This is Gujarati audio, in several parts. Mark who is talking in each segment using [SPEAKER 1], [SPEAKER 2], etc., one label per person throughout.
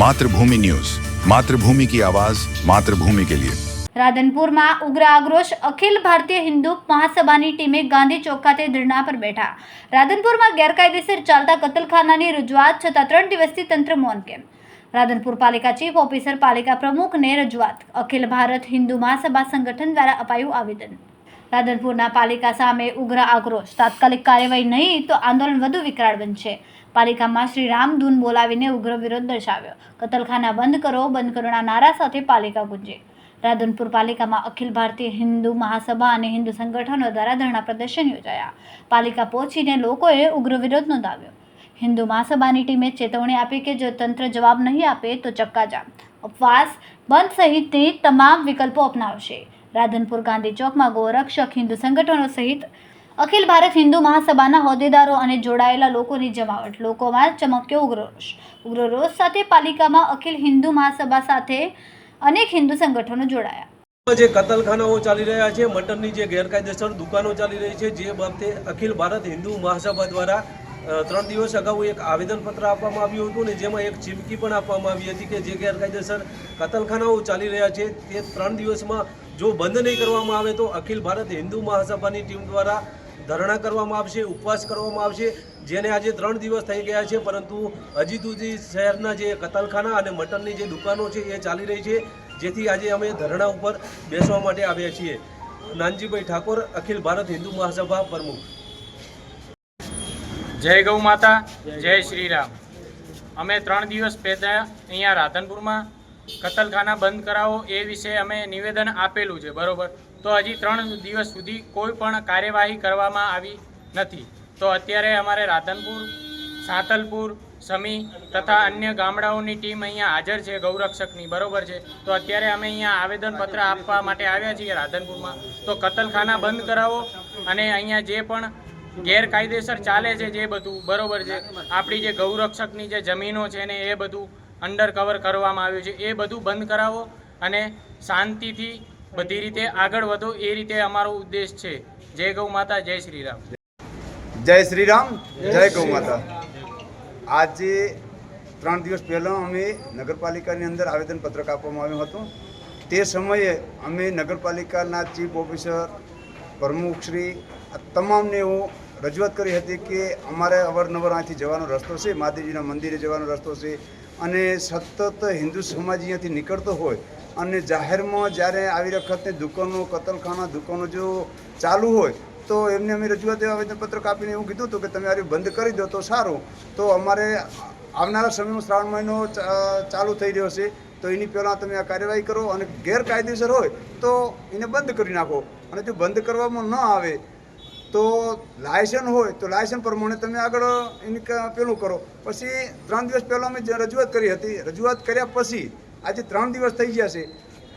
[SPEAKER 1] માતૃભૂમિ ન્યૂઝ. માતૃભૂમિ કી આવાઝ માતૃભૂમિ કે લિયે.
[SPEAKER 2] રાધનપુરમાં ઉગ્ર આક્રોશ અખિલ ભારતીય હિન્દુ મહાસભાની ટીમે ગાંધી ચોક ખાતે ધરણા પર બેઠા. રાધનપુરમાં ગેરકાયદેસર ચાલતા કતલખાનાની રજૂઆત છતાં ત્રણ દિવસથી તંત્ર મૌન કેમ? રાધનપુર પાલિકા ચીફ ઓફિસર પાલિકા પ્રમુખને રજૂઆત. અખિલ ભારત હિન્દુ મહાસભા સંગઠન દ્વારા અપાયું આવેદન. રાધનપુરના પાલિકા સામે ઉગ્ર આક્રોશ. તાત્કાલિક કાર્યવાહી નહીં તો આંદોલન વધુ વિકરાળ બનશે. પાલિકામાં શ્રી રામ ધૂન બોલાવીને ઉગ્ર વિરોધ દર્શાવ્યો. કતલખાના બંધ કરો, બંધ કરોના નારા સાથે પાલિકા ગુંજે. રાધનપુર પાલિકામાં અખિલ ભારતીય હિન્દુ મહાસભા અને હિન્દુ સંગઠનો દ્વારા ધરણા પ્રદર્શન યોજાયા. પાલિકા પહોંચીને લોકોએ ઉગ્ર વિરોધ નોંધાવ્યો. હિન્દુ મહાસભાની ટીમે ચેતવણી આપી કે જો તંત્ર જવાબ નહીં આપે તો ચક્કાજામ. ઉપવાસ, બંધ સહિતની તમામ વિકલ્પો અપનાવશે. રાધનપુર ગાંધી ચોકમાં ગોરક્ષક હિન્દુ સંગઠનો સહિત અખિલ ભારત હિન્દુ મહાસભાના હોદ્દેદારો અને જોડાયેલા લોકોની જમાવટ. લોકોમાં ચમક્યો ઉગ્ર ઉગ્ર રોષ સાથે પાલિકામાં અખિલ હિન્દુ મહાસભા સાથે અનેક હિન્દુ સંગઠનો જોડાયા.
[SPEAKER 3] જે કતલખાનાઓ ચાલી રહ્યા છે, મટનની જે ગેરકાયદેસર દુકાનો ચાલી રહી છે, જે બાબતે અખિલ ભારત હિન્દુ મહાસભા દ્વારા ત્રણ દિવસ અગાઉ એક આવેદનપત્ર આપવામાં આવ્યું હતું ને જેમાં એક ચીમકી પણ આપવામાં આવી હતી કે જે ગેરકાયદેસર કતલખાનાઓ ચાલી રહ્યા છે, તે ત્રણ દિવસમાં જો બંધ નહીં કરવામાં આવે તો અખિલ ભારત હિન્દુ મહાસભાની ટીમ દ્વારા ધરણા કરવામાં આવશે, ઉપવાસ કરવામાં આવશે, જેને આજે ત્રણ દિવસ થઈ ગયા છે, પરંતુ હજી સુધી શહેરના જે કતલખાના અને મટનની જે દુકાનો છે, એ ચાલી રહી છે, જેથી આજે અમે ધરણા ઉપર બેસવા માટે આવ્યા છીએ. નાનજીભાઈ ઠાકોર, અખિલ ભારત હિન્દુ મહાસભા પ્રમુખ.
[SPEAKER 4] જય ગૌ માતા, જય શ્રી રામ. અમે ત્રણ દિવસ પહેલાં અહીંયા રાધનપુરમાં કતલખાના બંધ કરાવો એ વિશે અમે નિવેદન આપેલું છે, બરોબર? તો હજી ત્રણ દિવસ સુધી કોઈ પણ કાર્યવાહી કરવામાં આવી નથી. તો અત્યારે અમારે રાધનપુર, સાંતલપુર, સમી તથા અન્ય ગામડાઓની ટીમ અહીંયા હાજર છે, ગૌરક્ષકની, બરોબર છે? તો અત્યારે અમે અહીંયા આવેદનપત્ર આપવા માટે આવ્યા છીએ રાધનપુરમાં. તો કતલખાના બંધ કરાવો અને અહીંયા જે પણ ગેરકાયદેસર ચાલે છે, જે બધું, બરોબર છે? આપણી જે ગૌરક્ષકની જે જમીનો છે ને એ બધું અંડર કવર કરવામાં આવ્યું છે. એ બધું બંધ કરાવો અને શાંતિથી બધી રીતે આગળ વધો. એ રીતે અમારો ઉદ્દેશ છે. જય ગૌ માતા, જય શ્રી રામ
[SPEAKER 5] જય શ્રી રામ જય ગૌ માતા. આજે ત્રણ દિવસ પહેલાં અમે નગરપાલિકાની અંદર આવેદનપત્રક આપવામાં આવ્યું હતું. તે સમયે અમે નગરપાલિકાના ચીફ ઓફિસર, પ્રમુખશ્રી, આ તમામને હું રજૂઆત કરી હતી કે અમારે અવારનવાર અહીંથી જવાનો રસ્તો છે. માતાજીના મંદિરે જવાનો રસ્તો છે. અને સતત હિન્દુ સમાજ અહીંયાથી નીકળતો હોય અને જાહેરમાં જ્યારે આવી વખતે દુકાનો, કતલખાના દુકાનો જો ચાલુ હોય, તો એમને અમે રજૂઆત આવેદનપત્રક આપીને એવું કીધું હતું કે તમે આવી બંધ કરી દો તો સારું. તો અમારે આવનારા સમયમાં શ્રાવણ મહિનો ચાલુ થઈ રહ્યો છે, તો એની પહેલાં તમે આ કાર્યવાહી કરો અને ગેરકાયદેસર હોય તો એને બંધ કરી નાખો. અને જો બંધ કરવામાં ન આવે તો લાયસન હોય, તો લાયસન પ્રમાણે તમે આગળ એની પેલું કરો. પછી ત્રણ દિવસ પહેલાં અમે રજૂઆત કરી હતી, રજૂઆત કર્યા પછી આજે ત્રણ દિવસ થઈ ગયા છે.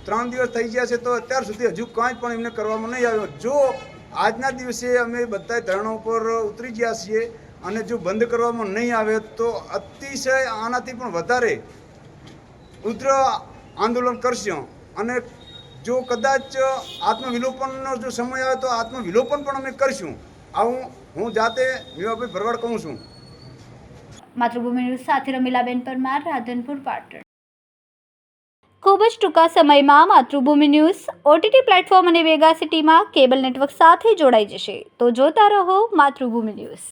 [SPEAKER 5] ત્રણ દિવસ થઈ ગયા છે તો અત્યાર સુધી હજુ કાંઈ પણ એમને કરવામાં નહીં આવ્યો. જો આજના દિવસે અમે બધા ધરણા ઉપર ઉતરી ગયા છીએ અને જો બંધ કરવામાં નહીં આવે તો અતિશય આનાથી પણ વધારે ઉગ્ર આંદોલન કરશું. અને જો કદાચ આત્મવિલોપનનો જો સમય આવે તો આત્મવિલોપન પણ અમે કરીશું. આવું હું જાતે મેવાભાઈ ભરવાડ કહું છું.
[SPEAKER 2] માતૃભૂમિ ન્યૂઝ સાથે રમીલાબેન પરમાર, રાધનપુર, પાટણ. ખૂબ જ ટૂંકા સમયમાં માતૃભૂમિ ન્યૂઝ ઓટીટી પ્લેટફોર્મ અને વેગા સિટીમાં કેબલ નેટવર્ક સાથે જોડાઈ જશે. તો જોતા રહો માતૃભૂમિ ન્યૂઝ.